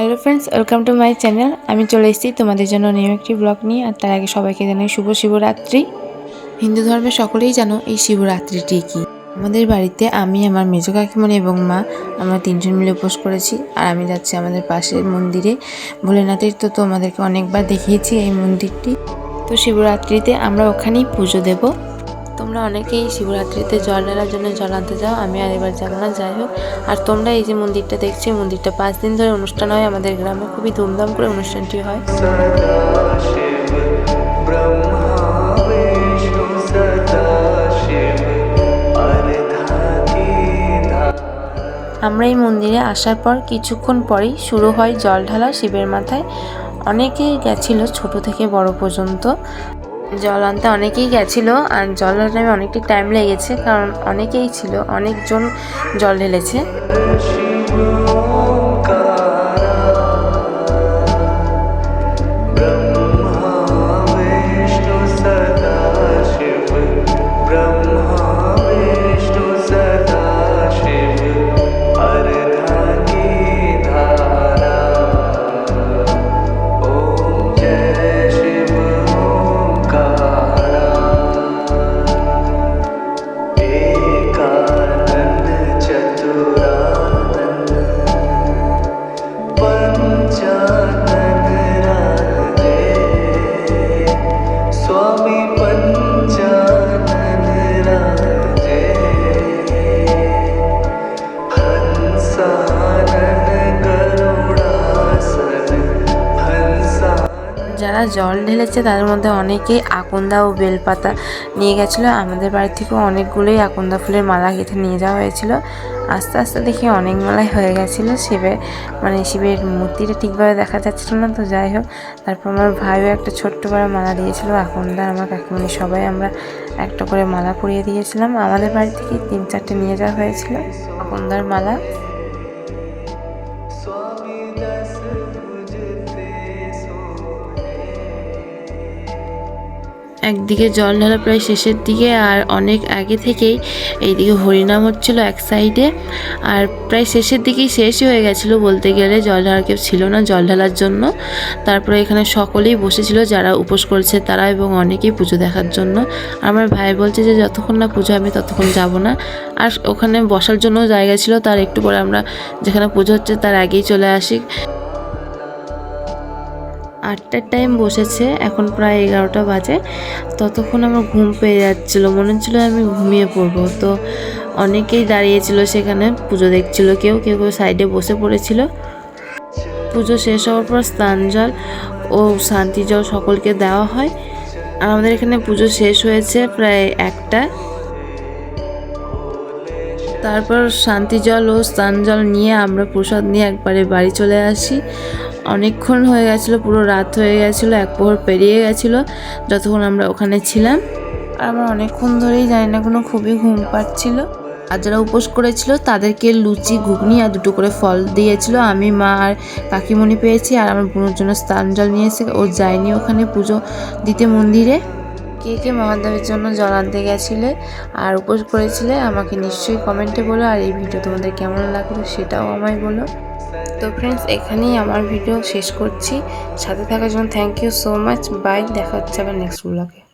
Hello friends welcome to my channel আমি চলে এসেছি তোমাদের জন্য নিউ একটি ব্লগ নিয়ে, আর তার আগে সবাইকে জানাই শুভ শিবরাত্রি। হিন্দু ধর্মের সকলেই জানো এই শিবরাত্রিটি কি। আমাদের বাড়িতে আমি, আমার মেজো কাকিমণি এবং মা, আমরা তিনজন মিলে উপোস করেছি, আর আমি যাচ্ছি আমাদের পাশের মন্দিরে। ভোলেনাথের তো তোমাদেরকে অনেকবার দেখিয়েছি এই মন্দিরটি। তো শিবরাত্রিতে আমরা ওখানেই পুজো দেব। তোমরা অনেকেই শিবরাত্রিতে জল ঢালার জন্য জল আনতে যাও, আমি আর এবার যাব না, যাই হোক। আর তোমরা এই যে মন্দিরটা দেখছি, এই মন্দিরটা পাঁচ দিন ধরে অনুষ্ঠান হয়, আমাদের গ্রামে খুবই ধুমধাম করে অনুষ্ঠানটি হয়। আমরা এই মন্দিরে আসার পর কিছুক্ষণ পরেই শুরু হয় জল ঢালা শিবের মাথায়। অনেকেই গেছিল ছোট থেকে বড় পর্যন্ত। জল আনতে অনেকেই গেছিল, আর জল আনতে আমি অনেকটি টাইম লেগেছে, কারণ অনেকেই ছিল, অনেকজন জল ঢেলেছে। জল ঢেলেছে, তাদের মধ্যে অনেকেই আকন্দা ও বেলপাতা নিয়ে গেছিল। আমাদের বাড়ি থেকেও অনেকগুলোই আকন্দা ফুলের মালা গেঁথে নিয়ে যাওয়া হয়েছিল। আস্তে আস্তে দেখি অনেক মালাই হয়ে গেছিল। শিবের মানে শিবের মূর্তিটা ঠিকভাবে দেখা যাচ্ছিল না, তো যাই হোক, তারপর আমার ভাইও একটা ছোট্ট করে মালা দিয়েছিল, আকন্দা, আমার কাকিমণি, সবাই আমরা একটা করে মালা পরিয়ে দিয়েছিলাম। আমাদের বাড়ি থেকে তিন চারটে নিয়ে যাওয়া হয়েছিল আকন্দার মালা। একদিকে জল ঢালা প্রায় শেষের দিকে আর অনেক আগে থেকেই এইদিকে হরিনাম হচ্ছিল এক সাইডে আর প্রায় শেষের দিকেই শেষই হয়ে গেছিল বলতে গেলে। জল ঢালার কেউ ছিল না জল ঢালার জন্য। তারপরে এখানে সকলেই বসেছিল যারা উপোস করেছে তারা এবং অনেকেই পুজো দেখার জন্য। আমার ভাই বলছে যে, যতক্ষণ না পুজো আমি ততক্ষণ যাব না। আর ওখানে বসার জন্য জায়গা ছিল, তার একটু পরে আমরা যেখানে পুজো হচ্ছে তার আগেই চলে আসি। আটটার টাইম বসেছে, এখন প্রায় এগারোটা বাজে। ততক্ষণ আমার ঘুম পেয়ে যাচ্ছিল, মনে হচ্ছিল আমি ঘুমিয়ে পড়ব। তো অনেকেই দাঁড়িয়েছিল সেখানে, পুজো দেখছিল কেউ কেউ কেউ সাইডে বসে পড়েছিল। পুজো শেষ হওয়ার পর স্নান জল ও শান্তি জল সকলকে দেওয়া হয়। আর আমাদের এখানে পুজো শেষ হয়েছে প্রায় একটা। তারপর শান্তি জল ও স্নান জল নিয়ে আমরা প্রসাদ নিয়ে একবারে বাড়ি চলে আসি। অনেকক্ষণ হয়ে গেছিল, পুরো রাত হয়ে গেছিল, এক প্রহর পেরিয়ে গেছিল, যতক্ষণ আমরা ওখানে ছিলাম। আর আমার অনেকক্ষণ ধরেই জানি না কোনো খুবই ঘুম পাচ্ছিল। আর যারা উপোস করেছিল, তাদেরকে লুচি, ঘুগনি আর দুটো করে ফল দিয়েছিল। আমি, মা আর কাকিমণি পেয়েছি, আর আমার বোনের জন্য স্নান জল নিয়ে এসে ও যায়নি ওখানে পুজো দিতে মন্দিরে। কে কে মহাদেবের জন্য জল আনতে গেছিলে আর উপোস করেছিলে, আমাকে নিশ্চয়ই কমেন্টে বলো। আর এই ভিডিও তোমাদের কেমন লাগল সেটাও আমায় বলো। তো ফ্রেন্ডস এখানেই আমার ভিডিও শেষ করছি। সাথে থাকার জন্য thank you so much bye দেখা হচ্ছে আবার নেক্সট ব্লগে